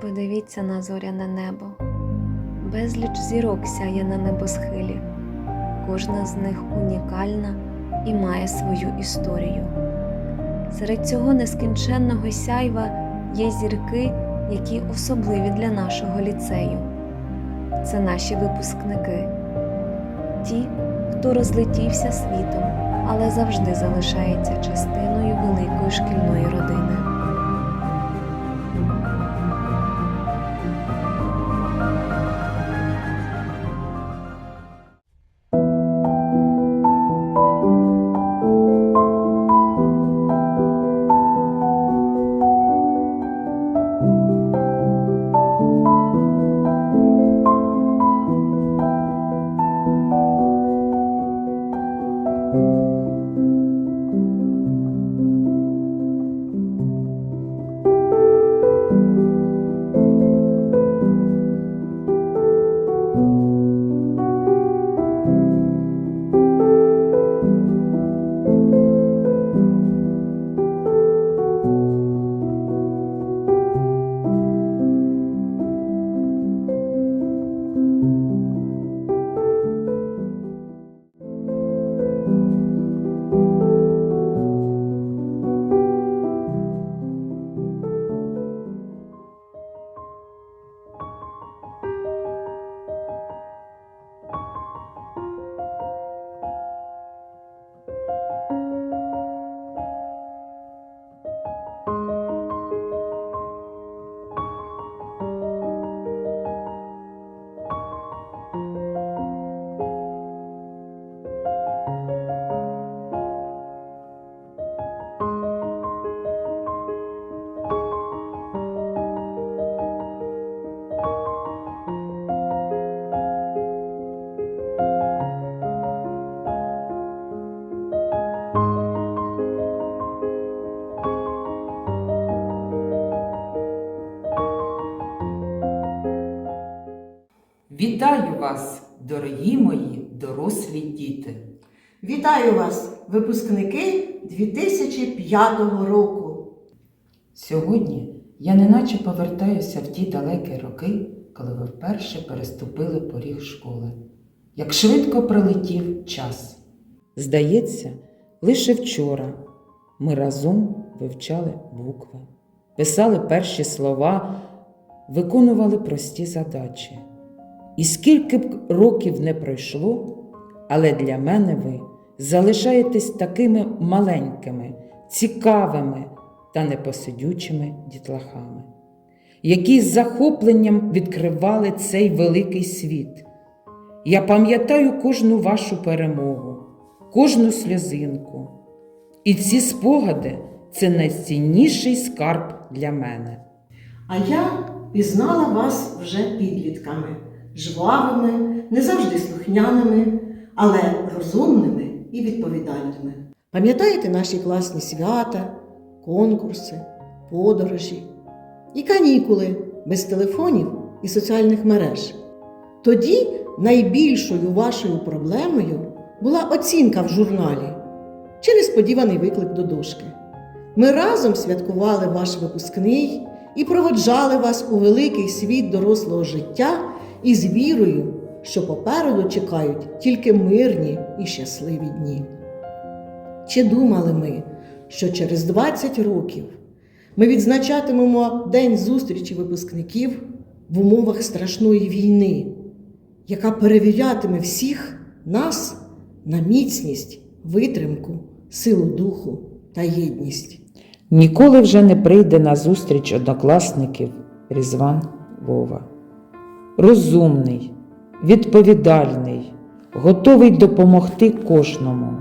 Подивіться на зоряне небо. Безліч зірок сяє на небосхилі. Кожна з них унікальна і має свою історію. Серед цього нескінченного сяйва є зірки, які особливі для нашого ліцею. Це наші випускники, ті, хто розлетівся світом, але завжди залишається частиною великої шкільної родини. Вітаю вас, дорогі мої дорослі діти! Вітаю вас, випускники 2005 року. Сьогодні я неначе повертаюся в ті далекі роки, коли ви вперше переступили поріг школи. Як швидко пролетів час. Здається, лише вчора ми разом вивчали букви, писали перші слова, виконували прості задачі. І скільки б років не пройшло, але для мене ви залишаєтесь такими маленькими, цікавими та непосидючими дітлахами, які з захопленням відкривали цей великий світ. Я пам'ятаю кожну вашу перемогу, кожну сльозинку. І ці спогади це найцінніший скарб для мене. А я пізнала вас вже підлітками, жвавими, не завжди слухняними, але розумними і відповідальними. Пам'ятаєте наші класні свята, конкурси, подорожі і канікули без телефонів і соціальних мереж? Тоді найбільшою вашою проблемою була оцінка в журналі чи несподіваний виклик до дошки. Ми разом святкували ваш випускний і проводжали вас у великий світ дорослого життя із вірою, що попереду чекають тільки мирні і щасливі дні. Чи думали ми, що через 20 років ми відзначатимемо День зустрічі випускників в умовах страшної війни, яка перевірятиме всіх нас на міцність, витримку, силу духу та єдність? Ніколи вже не прийде на зустріч однокласників Різван Вова. Розумний, відповідальний, готовий допомогти кожному.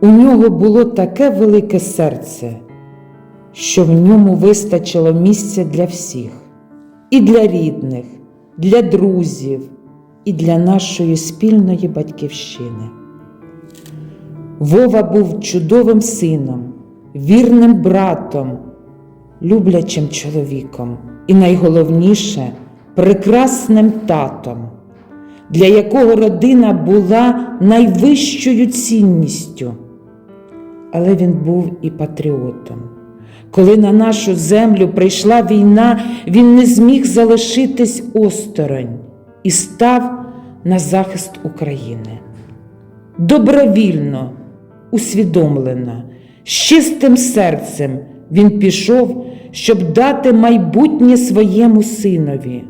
У нього було таке велике серце, що в ньому вистачило місця для всіх, і для рідних, для друзів, і для нашої спільної батьківщини. Вова був чудовим сином, вірним братом, люблячим чоловіком і найголовніше прекрасним татом, для якого родина була найвищою цінністю. Але він був і патріотом, Коли на нашу землю прийшла війна, він не зміг залишитись осторонь і став на захист України. Добровільно, усвідомлено, з чистим серцем він пішов, щоб дати майбутнє своєму синові,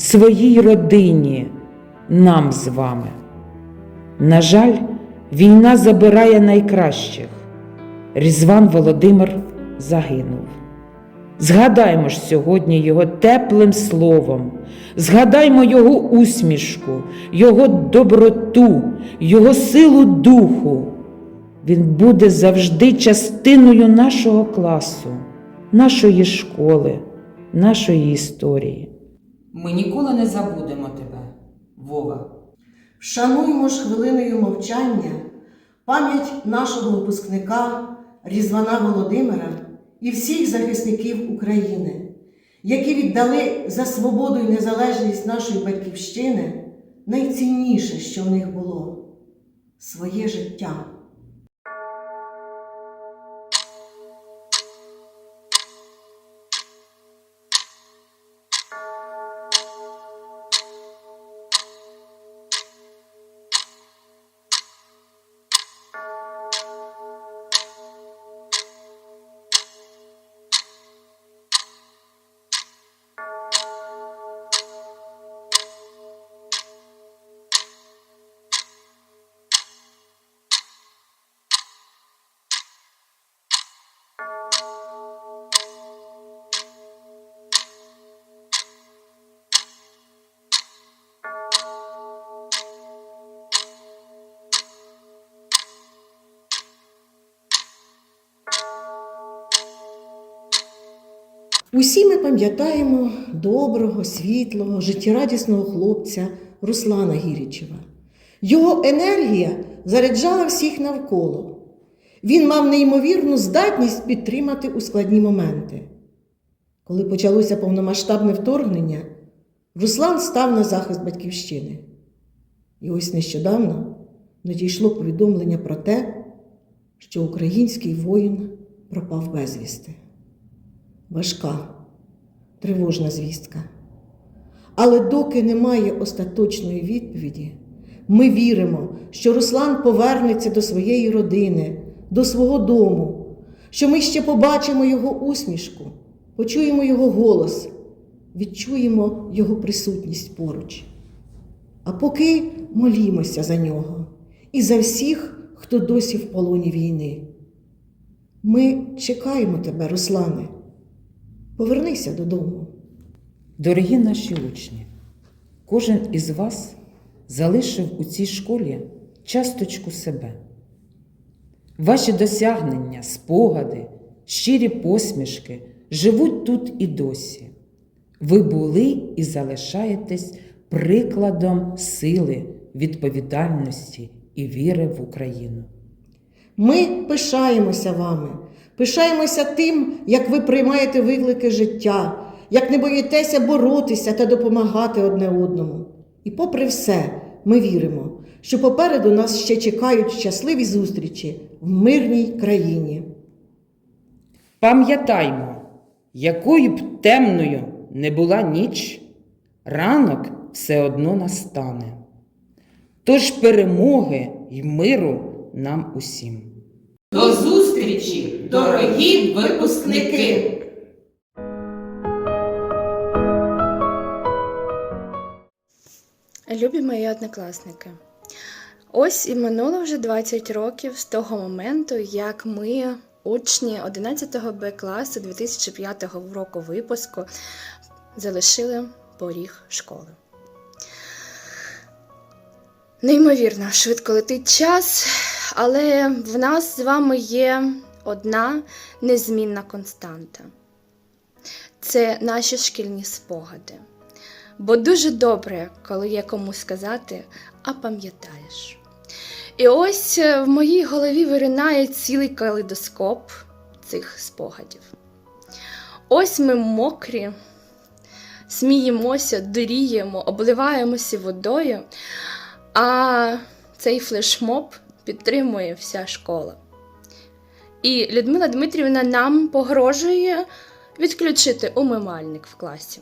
своїй родині, нам з вами. На жаль, війна забирає найкращих. Різван Володимир загинув. Згадаймо ж сьогодні його теплим словом, згадаймо його усмішку, його доброту, його силу духу. Він буде завжди частиною нашого класу, нашої школи, нашої історії. Ми ніколи не забудемо тебе, Вова. Вшануймо ж хвилиною мовчання пам'ять нашого випускника Різвана Володимира і всіх захисників України, які віддали за свободу і незалежність нашої батьківщини найцінніше, що в них було своє життя. Усі ми пам'ятаємо доброго, світлого, життєрадісного хлопця Руслана Гірічева. Його енергія заряджала всіх навколо. Він мав неймовірну здатність підтримати у складні моменти. Коли почалося повномасштабне вторгнення, Руслан став на захист батьківщини. І ось нещодавно надійшло повідомлення про те, що український воїн пропав безвісти. Важка, тривожна звістка. Але доки немає остаточної відповіді, ми віримо, що Руслан повернеться до своєї родини, до свого дому, що ми ще побачимо його усмішку, почуємо його голос, відчуємо його присутність поруч. А поки молімося за нього і за всіх, хто досі в полоні війни. Ми чекаємо тебе, Руслане. Повернися додому. Дорогі наші учні, кожен із вас залишив у цій школі часточку себе. Ваші досягнення, спогади, щирі посмішки живуть тут і досі. Ви були і залишаєтесь прикладом сили, відповідальності і віри в Україну. Ми пишаємося вами, пишаємося тим, як ви приймаєте виклики життя, як не боїтеся боротися та допомагати одне одному. І попри все, ми віримо, що попереду нас ще чекають щасливі зустрічі в мирній країні. Пам'ятаймо, якою б темною не була ніч, ранок все одно настане. Тож перемоги й миру нам усім. Зустрічі, дорогі випускники! Любі мої однокласники, ось і минуло вже 20 років з того моменту, як ми, учні 11 Б класу 2005 року випуску, залишили поріг школи. Неймовірно, швидко летить час, але в нас з вами є одна незмінна константа це наші шкільні спогади. Бо дуже добре, коли є кому сказати, а пам'ятаєш. І ось е, в моїй голові виринає цілий калейдоскоп цих спогадів. Ось ми мокрі, сміємося, дуріємо, обливаємося водою, а цей флешмоб підтримує вся школа. І Людмила Дмитрівна нам погрожує відключити умивальник в класі.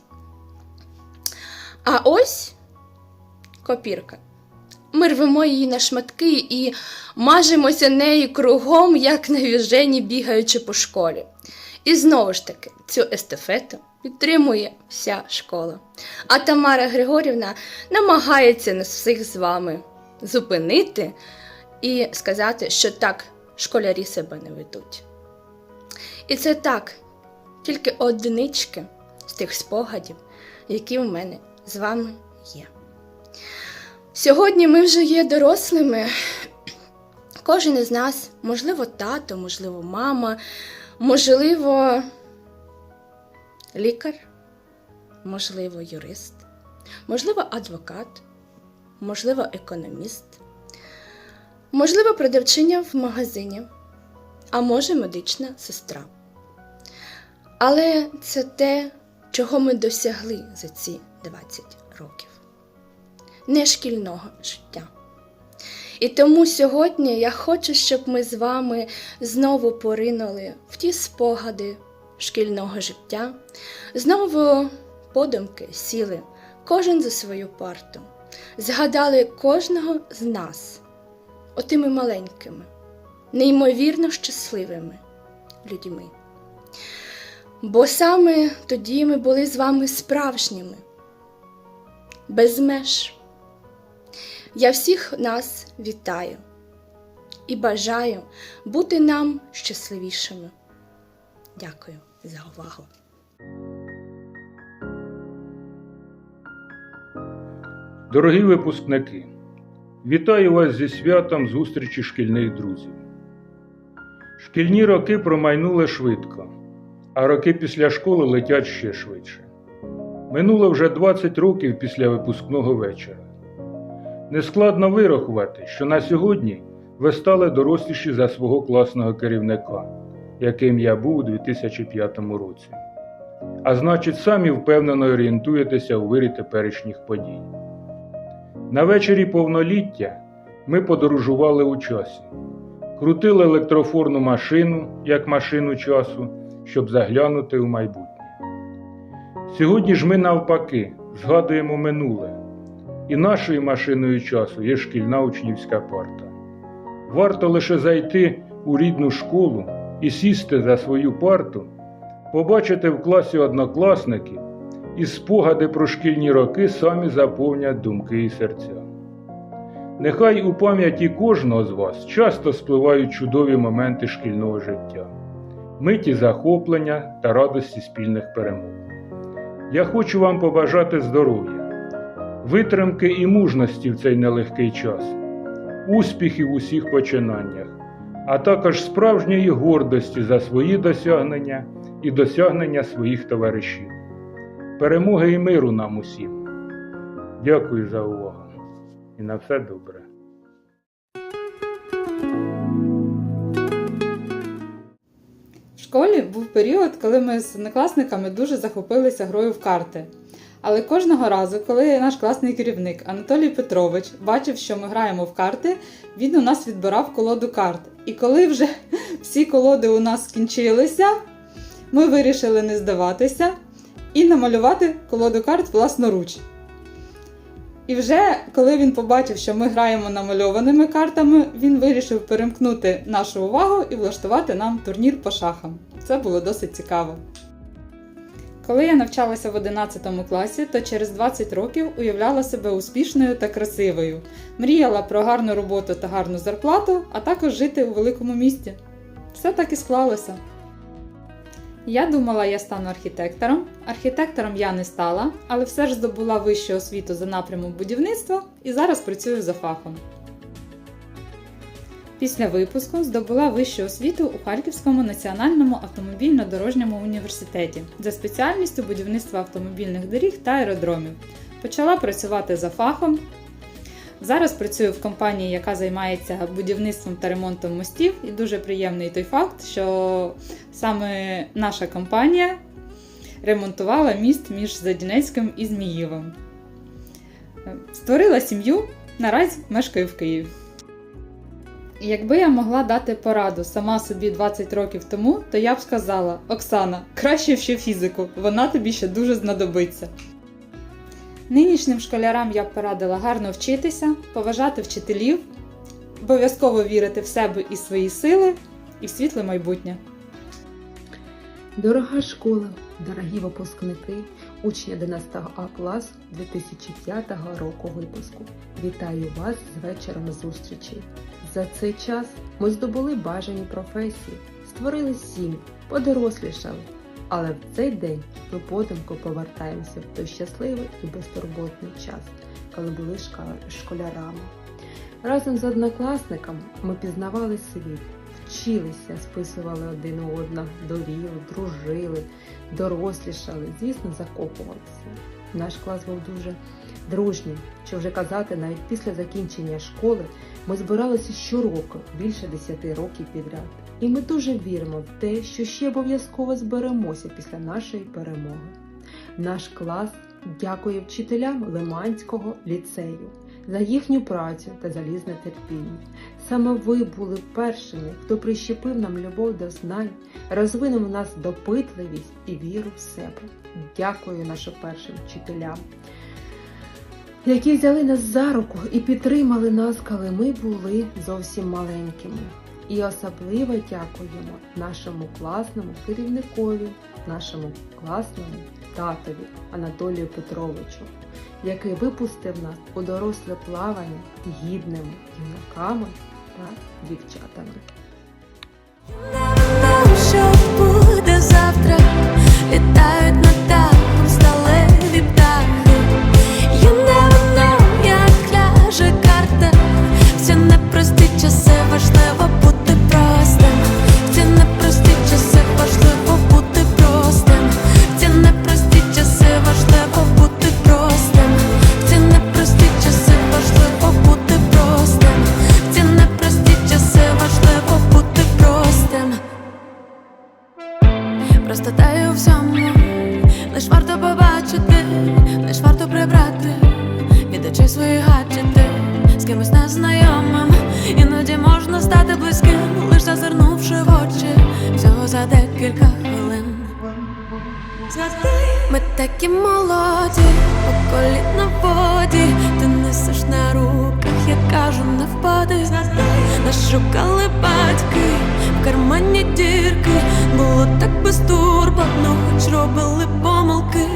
А ось копірка. Ми рвемо її на шматки і мажемося нею кругом, як навіжені, бігаючи по школі. І знову ж таки, цю естафету підтримує вся школа. А Тамара Григорівна намагається нас всіх з вами зупинити і сказати, що так школярі себе не ведуть. І це так, тільки одинички з тих спогадів, які в мене з вами є. Сьогодні ми вже є дорослими. Кожен із нас, можливо, тато, можливо, мама, можливо, лікар, можливо, юрист, можливо, адвокат, можливо, економіст, можливо, продавчиня в магазині, а може, медична сестра. Але це те, чого ми досягли за ці 20 років. Не шкільного життя. І тому сьогодні я хочу, щоб ми з вами знову поринули в ті спогади шкільного життя, знову подумки сіли, кожен за свою парту, згадали кожного з нас, отими маленькими, неймовірно щасливими людьми. Бо саме тоді ми були з вами справжніми, без меж. Я всіх нас вітаю і бажаю бути нам щасливішими. Дякую за увагу. Дорогі випускники, вітаю вас зі святом зустрічі шкільних друзів. Шкільні роки промайнули швидко, а роки після школи летять ще швидше. Минуло вже 20 років після випускного вечора. Нескладно вирахувати, що на сьогодні ви стали доросліші за свого класного керівника, яким я був у 2005 році. А значить, самі впевнено орієнтуєтеся у вирі теперішніх подій. На вечорі повноліття ми подорожували у часі, крутили електрофорну машину як машину часу, щоб заглянути у майбутнє. Сьогодні ж ми навпаки згадуємо минуле, і нашою машиною часу є шкільна учнівська парта. Варто лише зайти у рідну школу і сісти за свою парту, побачити в класі однокласників і спогади про шкільні роки самі заповнять думки і серця. Нехай у пам'яті кожного з вас часто спливають чудові моменти шкільного життя, миті захоплення та радості спільних перемог. Я хочу вам побажати здоров'я, витримки і мужності в цей нелегкий час, успіхів у усіх починаннях, а також справжньої гордості за свої досягнення і досягнення своїх товаришів. Перемоги і миру нам усім. Дякую за увагу і на все добре. В школі був період, коли ми з однокласниками дуже захопилися грою в карти. Але кожного разу, коли наш класний керівник Анатолій Петрович бачив, що ми граємо в карти, він у нас відбирав колоду карт. І коли вже всі колоди у нас скінчилися, ми вирішили не здаватися і намалювати колоду карт власноруч. І вже коли він побачив, що ми граємо намальованими картами, він вирішив перемкнути нашу увагу і влаштувати нам турнір по шахам. Це було досить цікаво. Коли я навчалася в 11 класі, то через 20 років уявляла себе успішною та красивою. Мріяла про гарну роботу та гарну зарплату, а також жити у великому місті. Все так і склалося. Я думала, я стану архітектором. Архітектором я не стала, але все ж здобула вищу освіту за напрямом будівництва і зараз працюю за фахом. Після випуску здобула вищу освіту у Харківському національному автомобільно-дорожньому університеті за спеціальністю будівництва автомобільних доріг та аеродромів. Почала працювати за фахом. Зараз працюю в компанії, яка займається будівництвом та ремонтом мостів, і дуже приємний той факт, що саме наша компанія ремонтувала міст між Задінецьким і Зміївом. Створила сім'ю, наразі мешкаю в Києві. Якби я могла дати пораду сама собі 20 років тому, то я б сказала: Оксана, краще вчи фізику, вона тобі ще дуже знадобиться. Нинішнім школярам я б порадила гарно вчитися, поважати вчителів, обов'язково вірити в себе і свої сили і в світле майбутнє. Дорога школа, дорогі випускники, учні 11 А класу 2005 року випуску. Вітаю вас з вечором зустрічі. За цей час ми здобули бажані професії, створили сім'ї, подорослішали. Але в цей день ми подумку повертаємося в той щасливий і безтурботний час, коли були школярами. Разом з однокласниками ми пізнавали світ, вчилися, списували один одного, доріли, дружили, дорослішали, звісно, закопувалися. Наш клас був дуже дружнім. Що вже казати, навіть після закінчення школи ми збиралися щороку більше 10 років підряд. І ми дуже віримо в те, що ще обов'язково зберемося після нашої перемоги. Наш клас дякує вчителям Лиманського ліцею за їхню працю та залізне терпіння. Саме ви були першими, хто прищепив нам любов до знань, розвинув у нас допитливість і віру в себе. Дякую нашим першим вчителям, які взяли нас за руку і підтримали нас, коли ми були зовсім маленькими. І особливо дякуємо нашому класному керівникові, нашому класному татові Анатолію Петровичу, який випустив нас у доросле плавання гідними юнаками та дівчатами. Що буде завтра? Літають над з незнайомим. Іноді можна стати близьким, лиш зазирнувши в очі всього за декілька хвилин. Ми такі молоді, по коліна в воді, ти несеш на руках, я кажу, не впади. Нас шукали батьки, в кармані дірки, було так безтурботно, хоч робили помилки.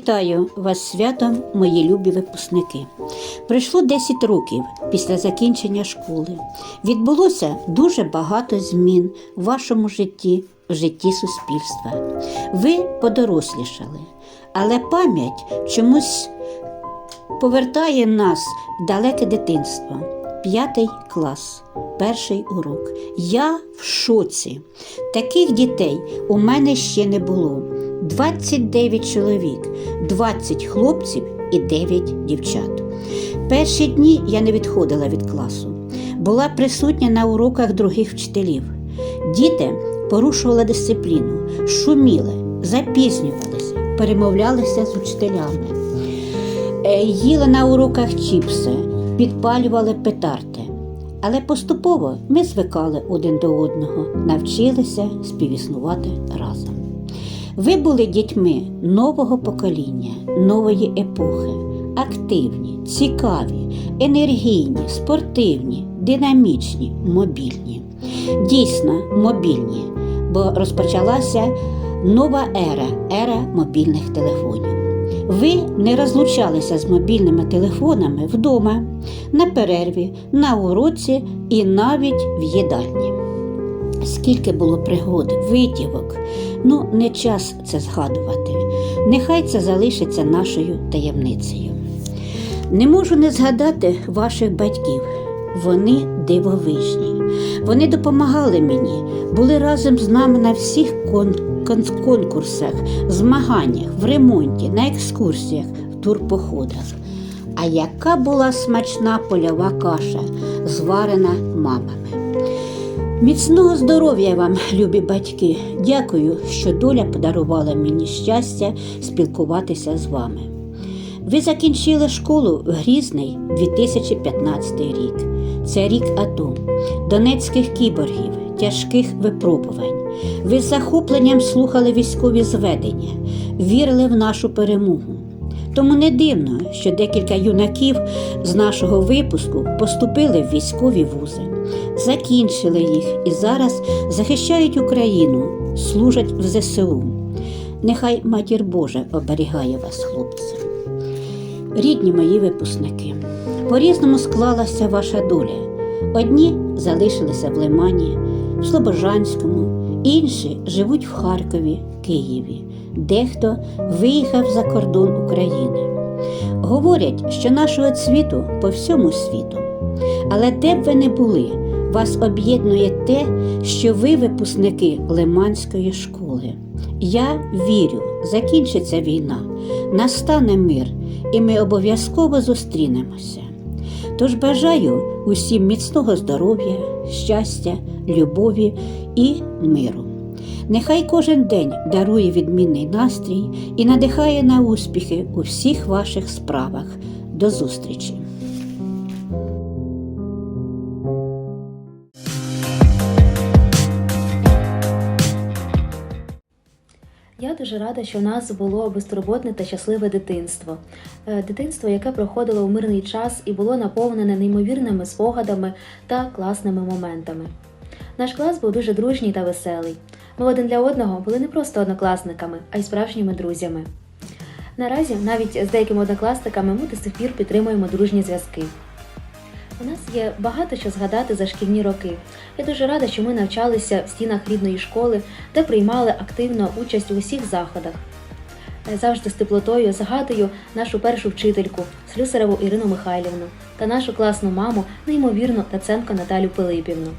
Вітаю вас святом, мої любі випускники. Пройшло 10 років після закінчення школи. Відбулося дуже багато змін в вашому житті, в житті суспільства. Ви подорослішали, але пам'ять чомусь повертає нас в далеке дитинство. П'ятий клас, перший урок. Я в шоці. Таких дітей у мене ще не було. 29 чоловік, 20 хлопців і 9 дівчат. Перші дні я не відходила від класу, була присутня на уроках других вчителів. Діти порушували дисципліну, шуміли, запізнювалися, перемовлялися з учителями, Е, їли на уроках чіпси, підпалювали петарди. Але поступово ми звикали один до одного, навчилися співіснувати разом. Ви були дітьми нового покоління, нової епохи, активні, цікаві, енергійні, спортивні, динамічні, мобільні. Дійсно мобільні, бо розпочалася нова ера ера мобільних телефонів. Ви не розлучалися з мобільними телефонами вдома, на перерві, на уроці і навіть в їдальні. Скільки було пригод, витівок, ну не час це згадувати. Нехай це залишиться нашою таємницею. Не можу не згадати ваших батьків. Вони дивовижні. Вони допомагали мені, були разом з нами на всіх кон- кон- конкурсах, змаганнях, в ремонті, на екскурсіях, в турпоходах. А яка була смачна польова каша, зварена мамами. Міцного здоров'я вам, любі батьки. Дякую, що доля подарувала мені щастя спілкуватися з вами. Ви закінчили школу в Грізний 2015 рік. Це рік АТО, донецьких кіборгів, тяжких випробувань. Ви з захопленням слухали військові зведення, вірили в нашу перемогу. Тому не дивно, що декілька юнаків з нашого випуску поступили в військові вузи, закінчили їх і зараз захищають Україну, служать в ЗСУ. Нехай матір Божа оберігає вас, хлопці. Рідні мої випускники, по-різному склалася ваша доля. Одні залишилися в Лимані, в Слобожанському, інші живуть в Харкові, Києві, дехто виїхав за кордон України. Говорять, що нашого цвіту по всьому світу. Але де б ви не були, вас об'єднує те, що ви випускники Лиманської школи. Я вірю, закінчиться війна, настане мир, і ми обов'язково зустрінемося. Тож бажаю усім міцного здоров'я, щастя, любові і миру. Нехай кожен день дарує відмінний настрій і надихає на успіхи у всіх ваших справах. До зустрічі! Дуже рада, що в нас було безтурботне та щасливе дитинство. Е, Дитинство, яке проходило у мирний час і було наповнене неймовірними спогадами та класними моментами. Наш клас був дуже дружній та веселий. Ми один для одного були не просто однокласниками, а й справжніми друзями. Наразі навіть з деякими однокласниками ми до сих пір підтримуємо дружні зв'язки. У нас є багато що згадати за шкільні роки. Я дуже рада, що ми навчалися в стінах рідної школи, де приймали активно участь у усіх заходах. Е, Завжди з теплотою згадую нашу першу вчительку Слюсареву Ірину Михайлівну та нашу класну маму, неймовірну Таценко Наталю Пилипівну.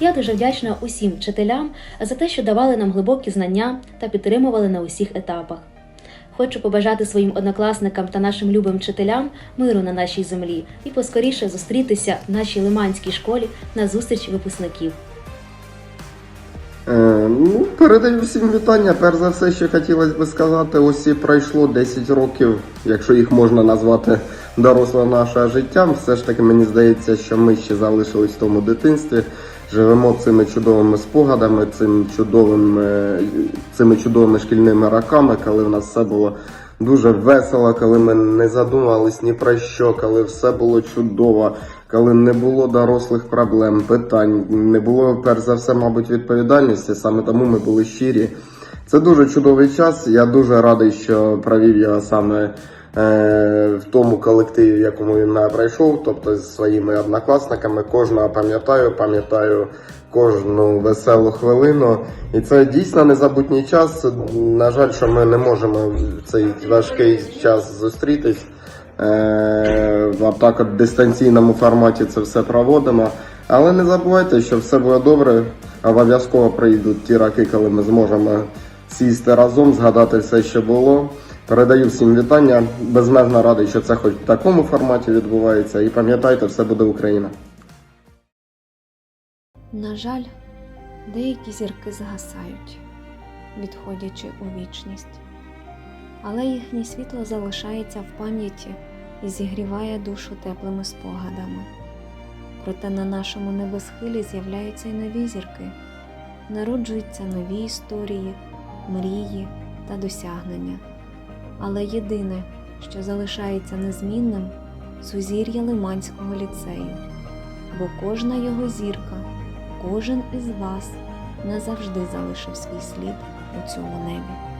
Я дуже вдячна усім вчителям за те, що давали нам глибокі знання та підтримували на усіх етапах. Хочу побажати своїм однокласникам та нашим любим вчителям миру на нашій землі і поскоріше зустрітися в нашій лиманській школі на зустріч випускників. Е, ну, передаю всім вітання. Перш за все, що хотілося би сказати, ось і пройшло 10 років, якщо їх можна назвати дорослим нашого життя. Все ж таки мені здається, що ми ще залишились в тому дитинстві. Живемо цими чудовими спогадами, цим чудовим, е, цими чудовими шкільними роками, коли в нас все було дуже весело, коли ми не задумувались ні про що, коли все було чудово, коли не було дорослих проблем, питань, не було перш за все, мабуть, відповідальності. Саме тому ми були щирі. Це дуже чудовий час. Я дуже радий, що провів його саме в тому колективі, в якому він пройшов, тобто зі своїми однокласниками. Кожного пам'ятаю, пам'ятаю кожну веселу хвилину. І це дійсно незабутній час. На жаль, що ми не можемо в цей важкий час зустрітись. Е, а так от в дистанційному форматі це все проводимо. Але не забувайте, що все буде добре. Обов'язково прийдуть ті роки, коли ми зможемо сісти разом, згадати все, що було. Передаю всім вітання. Безмежно радий, що це хоч в такому форматі відбувається. І пам'ятайте, все буде Україна. На жаль, деякі зірки згасають, відходячи у вічність, але їхнє світло залишається в пам'яті і зігріває душу теплими спогадами. Проте на нашому небосхилі з'являються й нові зірки, народжуються нові історії, мрії та досягнення. Але єдине, що залишається незмінним, сузір'я Лиманського ліцею, бо кожна його зірка, кожен із вас назавжди залишив свій слід у цьому небі.